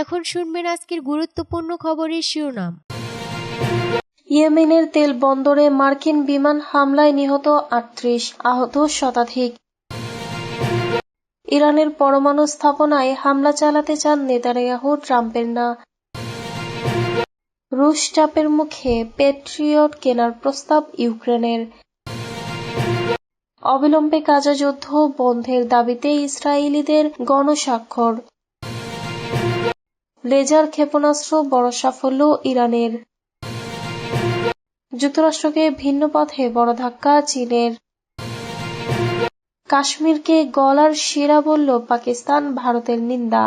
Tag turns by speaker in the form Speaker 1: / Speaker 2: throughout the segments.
Speaker 1: এখন শুনবেন আজকের গুরুত্বপূর্ণ খবরের শিরোনাম।
Speaker 2: ইয়েমেনের তেল বন্দরে মার্কিন বিমান হামলায় নিহত আটত্রিশ আহত শতাধিক। ইরানের পরমাণু স্থাপনায় হামলা চালাতে চান নেতানিয়াহু, ট্রাম্পের না। রুশ চাপের মুখে পেট্রিয়ট কেনার প্রস্তাব ইউক্রেনের। অবিলম্বে গাজা যুদ্ধ বন্ধের দাবিতে ইসরায়েলিদের গণস্বাক্ষর। লেজার ক্ষেপণাস্ত্র বড় সাফল্য ইরানের। যুক্তরাষ্ট্রকে ভিন্ন পথে বড় ধাক্কা চীনের। কাশ্মীরকে গলার শিরা বলল পাকিস্তান, ভারতের নিন্দা।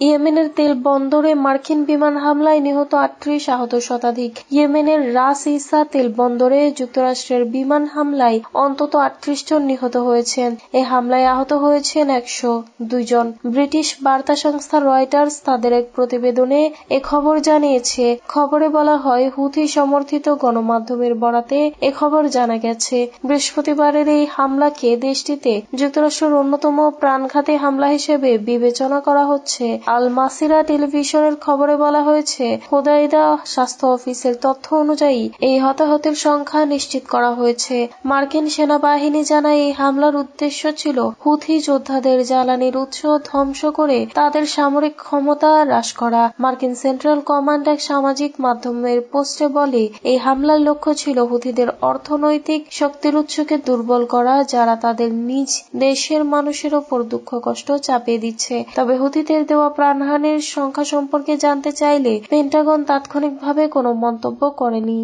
Speaker 2: ইয়েমেনের তেল বন্দরে মার্কিন বিমান হামলায় নিহত আটত্রিশ আহত শতাধিক। ইয়েমেনের রাস ইসা তেল বন্দরে যুক্তরাষ্ট্রের বিমান হামলায় অন্তত আটত্রিশ জন নিহত হয়েছেন। এ হামলায় আহত হয়েছেন একশো দুইজন ব্রিটিশ বার্তা সংস্থা রয়টার্স তাদের এক প্রতিবেদনে এ খবর জানিয়েছে, খবরে বলা হয়, হুথি সমর্থিত গণমাধ্যমের বরাতে এ খবর জানা গেছে। বৃহস্পতিবারের এই হামলাকে দেশটিতে যুক্তরাষ্ট্রের অন্যতম প্রাণঘাতী হামলা হিসেবে বিবেচনা করা হচ্ছে। আল মাসিরা টেলিভিশনের খবরে বলা হয়েছে হোদাইদা স্বাস্থ্য অফিসের তথ্য অনুযায়ী এই হতাহতের সংখ্যা নিশ্চিত করা হয়েছে। মার্কিন সেনাবাহিনী জানায় এই হামলার উদ্দেশ্য ছিল হুথি যোদ্ধাদের জ্বালানির উৎস ধ্বংস করে তাদের সামরিক ক্ষমতা হ্রাস করা। মার্কিন সেন্ট্রাল কমান্ড এক সামাজিক মাধ্যমের পোস্টে বলে, এই হামলার লক্ষ্য ছিল হুথিদের অর্থনৈতিক শক্তির উৎসকে দুর্বল করা, যারা তাদের নিজ দেশের মানুষের ওপর দুঃখ কষ্ট চাপিয়ে দিচ্ছে। তবে হুথিদের দেওয়া প্রাণহানির সংখ্যা সম্পর্কে জানতে চাইলে পেন্টাগন তাৎক্ষণিকভাবে কোনো মন্তব্য করেনি।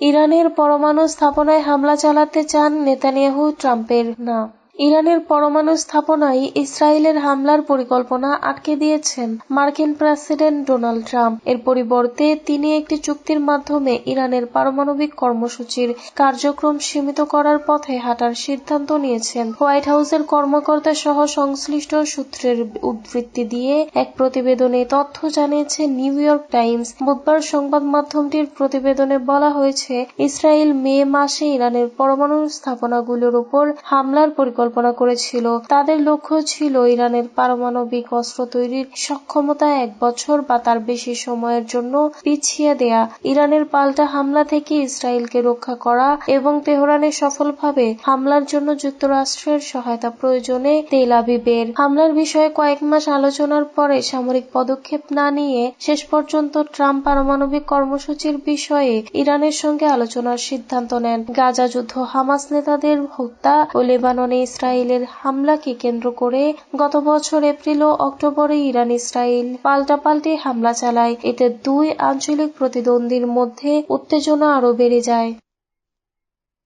Speaker 2: ইরানের পরমাণু স্থাপনায় হামলা চালাতে চান নেতানিয়াহু ট্রাম্পের না ইরানের পরমাণু স্থাপনায় ইসরায়েলের হামলার পরিকল্পনা আটকে দিয়েছেন মার্কিন প্রেসিডেন্ট ডোনাল্ড ট্রাম্প। এর পরিবর্তে তিনি একটি চুক্তির মাধ্যমে ইরানের পারমাণবিক কর্মসূচির কার্যক্রম সীমিত করার পথে হাঁটার সিদ্ধান্ত নিয়েছেন। হোয়াইট হাউসের কর্মকর্তা সহ সংশ্লিষ্ট সূত্রের উদ্ধৃতি দিয়ে এক প্রতিবেদনে তথ্য জানিয়েছে নিউ ইয়র্ক টাইমস। বুধবার সংবাদ মাধ্যমটির প্রতিবেদনে বলা হয়েছে, ইসরায়েল মে মাসে ইরানের পরমাণু স্থাপনাগুলোর উপর হামলার পরিকল্পনা পরিকল্পনা করেছিল। তাদের লক্ষ্য ছিল ইরানের পারমাণবিক অস্ত্র তৈরির সক্ষমতা এক বছর বা তার বেশি সময়ের জন্য পিছিয়ে দেয়া, ইরানের পাল্টা হামলা থেকে ইসরায়েলকে রক্ষা করা এবং তেহরানে সফলভাবে হামলার জন্য যুক্তরাষ্ট্রের সহায়তা প্রয়োজনে তেল আবিবের। হামলার বিষয়ে কয়েক মাস আলোচনার পরে সামরিক পদক্ষেপ না নিয়ে শেষ পর্যন্ত ট্রাম্প পারমাণবিক কর্মসূচির বিষয়ে ইরানের সঙ্গে আলোচনার সিদ্ধান্ত নেন। গাজা যুদ্ধ হামাস নেতাদের হত্যা ও লেবাননে ইসরায়েলের হামলাকে কেন্দ্র করে গত বছর এপ্রিল ও অক্টোবরে ইরান ইসরায়েল পাল্টাপাল্টি হামলা চালায়। এতে দুই আঞ্চলিক প্রতিদ্বন্দ্বীর মধ্যে উত্তেজনা আরও বেড়ে যায়।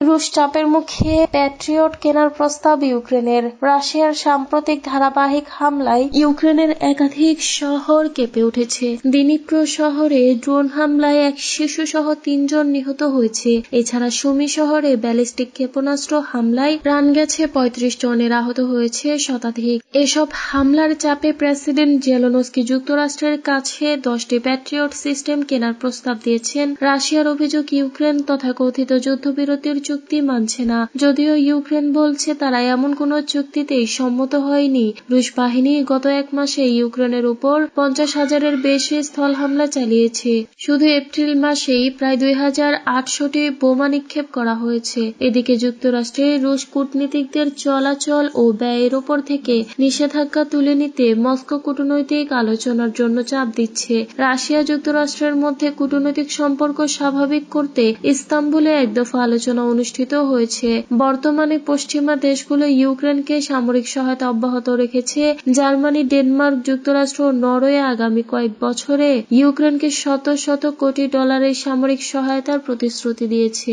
Speaker 2: রুশ চাপের মুখে প্যাট্রিয়ট কেনার প্রস্তাব ইউক্রেনের। রাশিয়ার সাম্প্রতিক ধারাবাহিক হামলায় ইউক্রেনের একাধিক শহর কেঁপে উঠেছে। দিনিপ্র শহরে ড্রোন হামলায় এক শিশু সহ তিনজন নিহত হয়েছে। এছাড়া সুমি শহরে ব্যালিস্টিক ক্ষেপণাস্ত্র হামলায় প্রাণ গেছে পঁয়ত্রিশ জনের, আহত হয়েছে শতাধিক। এসব হামলার চাপে প্রেসিডেন্ট জেলোনস্কি যুক্তরাষ্ট্রের কাছে দশটি প্যাট্রিয়ট সিস্টেম কেনার প্রস্তাব দিয়েছেন। রাশিয়ার অভিযোগ, ইউক্রেন তথাকথিত যুদ্ধবিরতির চুক্তি মানছে না। যদিও ইউক্রেন বলছে, তারা এমন কোন চুক্তিতেই সম্মত হয়নি। রুশ বাহিনী গত এক মাসে ইউক্রেনের উপর পঞ্চাশ হাজারের বেশি স্থল হামলা চালিয়েছে। শুধু এপ্রিল মাসেই প্রায় দুই হাজার আটশোটি বোমা নিক্ষেপ করা হয়েছে। এদিকে যুক্তরাষ্ট্রে রুশ কূটনীতিকদের চলাচল ও ব্যয়ের ওপর থেকে নিষেধাজ্ঞা তুলে নিতে মস্কো কূটনৈতিক আলোচনার জন্য চাপ দিচ্ছে। রাশিয়া যুক্তরাষ্ট্রের মধ্যে কূটনৈতিক সম্পর্ক স্বাভাবিক করতে ইস্তাম্বুলে এক দফা আলোচনা অনুষ্ঠিত হয়েছে। বর্তমানে পশ্চিমা দেশগুলো ইউক্রেনকে সামরিক সহায়তা অব্যাহত রেখেছে। জার্মানি, ডেনমার্ক যুক্তরাষ্ট্র ও নরওয়ে আগামী কয়েক বছরে ইউক্রেনকে শত শত কোটি ডলারের সামরিক সহায়তার প্রতিশ্রুতি দিয়েছে।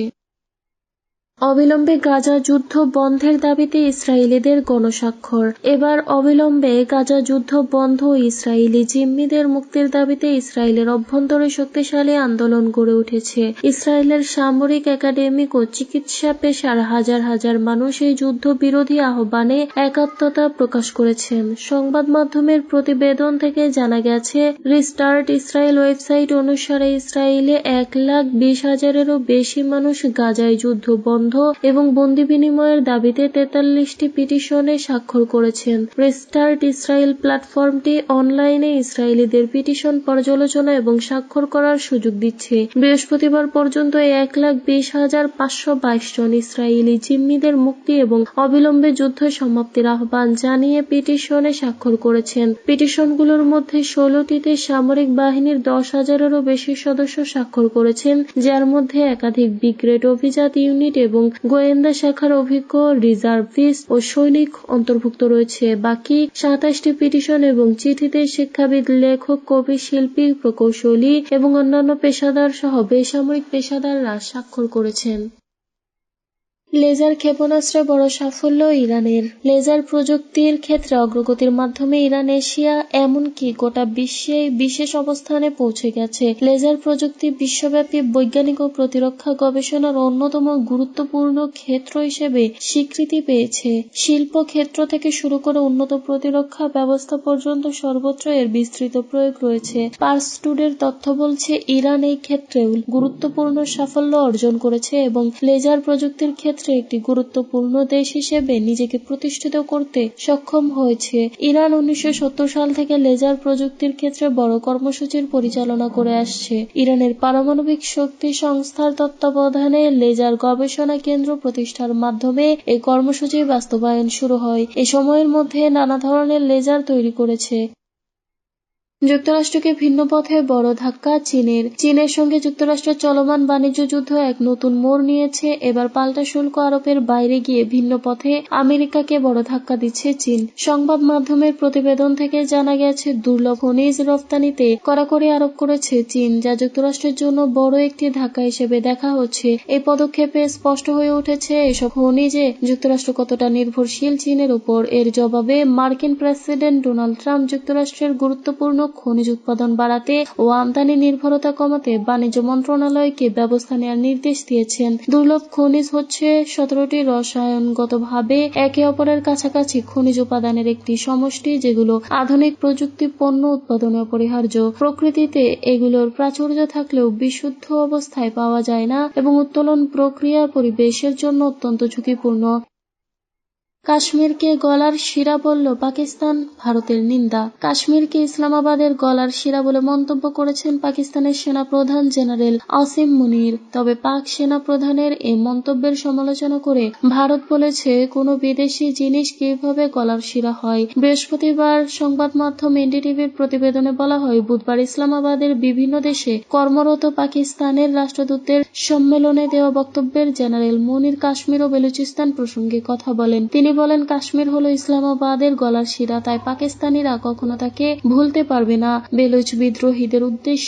Speaker 2: অবিলম্বে গাজা যুদ্ধ বন্ধের দাবিতে ইসরায়েলিদের গণস্বাক্ষর। এবার অবিলম্বে গাজা যুদ্ধ বন্ধ ইসরায়েলি জিম্মিদের মুক্তির দাবিতে ইসরায়েলের অভ্যন্তরে শক্তিশালী আন্দোলন গড়ে উঠেছে। ইসরায়েলের সামরিক, একাডেমিক ও চিকিৎসা পেশার হাজার হাজার মানুষ এই যুদ্ধ বিরোধী আহ্বানে একাত্মতা প্রকাশ করেছেন। সংবাদ মাধ্যমের প্রতিবেদন থেকে জানা গেছে, রিস্টার্ট ইসরায়েল ওয়েবসাইট অনুসারে ইসরায়েলে এক লাখ বিশ হাজারেরও বেশি মানুষ গাজায় যুদ্ধ বন্ধ বন্ধ এবং বন্দি বিনিময়ের দাবিতে তেতাল্লিশটি পিটিশনে স্বাক্ষর করেছেন। রেস্টার্ট ইসরায়েল প্ল্যাটফর্মটি অনলাইনে ইসরায়েলিদের পিটিশন পর্যালোচনা এবং স্বাক্ষর করার সুযোগ দিচ্ছে। বৃহস্পতিবার পর্যন্ত এক লাখ বিশ হাজার পাঁচশো বাইশ জন ইসরায়েলি জিম্মিদের মুক্তি এবং অবিলম্বে যুদ্ধ সমাপ্তির আহ্বান জানিয়ে পিটিশনে স্বাক্ষর করেছেন। পিটিশনগুলোর মধ্যে ষোলোটিতে সামরিক বাহিনীর দশ হাজারেরও বেশি সদস্য স্বাক্ষর করেছেন, যার মধ্যে একাধিক ব্রিগেড অভিজাত ইউনিট এবং গোয়েন্দা শাখার অভিজ্ঞ রিজার্ভিস ও সৈনিক অন্তর্ভুক্ত রয়েছে। বাকি সাতাশটি পিটিশন এবং চিঠিতে শিক্ষাবিদ, লেখক, কবি, শিল্পী, প্রকৌশলী এবং অন্যান্য পেশাদার সহ বেসামরিক পেশাদাররা স্বাক্ষর করেছেন। লেজার ক্ষেপণাস্ত্রে বড় সাফল্য ইরানের। লেজার প্রযুক্তির ক্ষেত্রে অগ্রগতির মাধ্যমে ইরান এশিয়া এমনকি গোটা বিশ্বে বিশেষ অবস্থানে পৌঁছে গেছে। লেজার প্রযুক্তি বিশ্বব্যাপী বৈজ্ঞানিক ও প্রতিরক্ষা গবেষণার অন্যতম গুরুত্বপূর্ণ ক্ষেত্র হিসেবে স্বীকৃতি পেয়েছে। শিল্প ক্ষেত্র থেকে শুরু করে উন্নত প্রতিরক্ষা ব্যবস্থা পর্যন্ত সর্বত্র এর বিস্তৃত প্রয়োগ রয়েছে। পার্স টুডের তথ্য বলছে, ইরান এই ক্ষেত্রেও গুরুত্বপূর্ণ সাফল্য অর্জন করেছে এবং লেজার প্রযুক্তির ক্ষেত্রে ক্ষেত্রে একটি গুরুত্বপূর্ণ দেশ হিসেবে নিজেকে প্রতিষ্ঠিত করতে সক্ষম হয়েছে। ইরান উনিশশো সত্তর সাল থেকে লেজার প্রযুক্তির ক্ষেত্রে বড় কর্মসূচির পরিচালনা করে আসছে। ইরানের পারমাণবিক শক্তি সংস্থার তত্ত্বাবধানে লেজার গবেষণা কেন্দ্র প্রতিষ্ঠার মাধ্যমে এই কর্মসূচি বাস্তবায়ন শুরু হয়। এ সময়ের মধ্যে নানা ধরনের লেজার তৈরি করেছে। যুক্তরাষ্ট্রকে ভিন্ন পথে বড় ধাক্কা চীনের। চীনের সঙ্গে যুক্তরাষ্ট্রের চলমান বাণিজ্য যুদ্ধ এক নতুন মোড় নিয়েছে। এবার পাল্টা শুল্ক আরোপের বাইরে গিয়ে ভিন্ন পথে আমেরিকাকে বড় ধাক্কা দিচ্ছে চীন। সংবাদ মাধ্যমের প্রতিবেদন থেকে জানা গেছে, দুর্লভ খনিজ রফতানিতে কড়াকড়ি আরোপ করেছে চীন, যা যুক্তরাষ্ট্রের জন্য বড় একটি ধাক্কা হিসেবে দেখা হচ্ছে। এই পদক্ষেপে স্পষ্ট হয়ে উঠেছে, এসব খনিজে যুক্তরাষ্ট্র কতটা নির্ভরশীল চীনের উপর। এর জবাবে মার্কিন প্রেসিডেন্ট ডোনাল্ড ট্রাম্প যুক্তরাষ্ট্রের গুরুত্বপূর্ণ খনিজ উৎপাদন বাড়াতে ও আমদানি নির্ভরতা কমাতে বাণিজ্য মন্ত্রণালয়কে ব্যবস্থা নেওয়ার নির্দেশ দিয়েছেন। দুর্লভ খনিজ হচ্ছে সতেরোটি রসায়নগতভাবে একে অপরের কাছাকাছি খনিজ উপাদানের একটি সমষ্টি যেগুলো আধুনিক প্রযুক্তি পণ্য উৎপাদনে অপরিহার্য। প্রকৃতিতে এগুলোর প্রাচুর্য থাকলেও বিশুদ্ধ অবস্থায় পাওয়া যায় না এবং উত্তোলন প্রক্রিয়া পরিবেশের জন্য অত্যন্ত ঝুঁকিপূর্ণ। কাশ্মীরকে গলার শিরা বলল পাকিস্তান, ভারতের নিন্দা। কাশ্মীরকে ইসলামাবাদের গলার শিরা বলে মন্তব্য করেছেন পাকিস্তানের সেনা প্রধান জেনারেল আসিম মুনির। তবে পাক সেনা প্রধানের এই মন্তব্যের সমালোচনা করে ভারত বলেছে, কোনো বিদেশি জিনিস কীভাবে গলার শিরা হয়? বৃহস্পতিবার সংবাদ মাধ্যম এনডিটিভির প্রতিবেদনে বলা হয়, বুধবার ইসলামাবাদের বিভিন্ন দেশে কর্মরত পাকিস্তানের রাষ্ট্রদূতের সম্মেলনে দেওয়া বক্তব্যের জেনারেল মুনির কাশ্মীর ও বেলুচিস্তান প্রসঙ্গে কথা বলেন। তিনি বলেন, কাশ্মীর হলো ইসলামাবাদের গলার শিরা, তাই পাকিস্তানিরা কখনো তাকে ভুলতে পারবে না। বেলুচ বিদ্রোহীদের উদ্দেশ্যে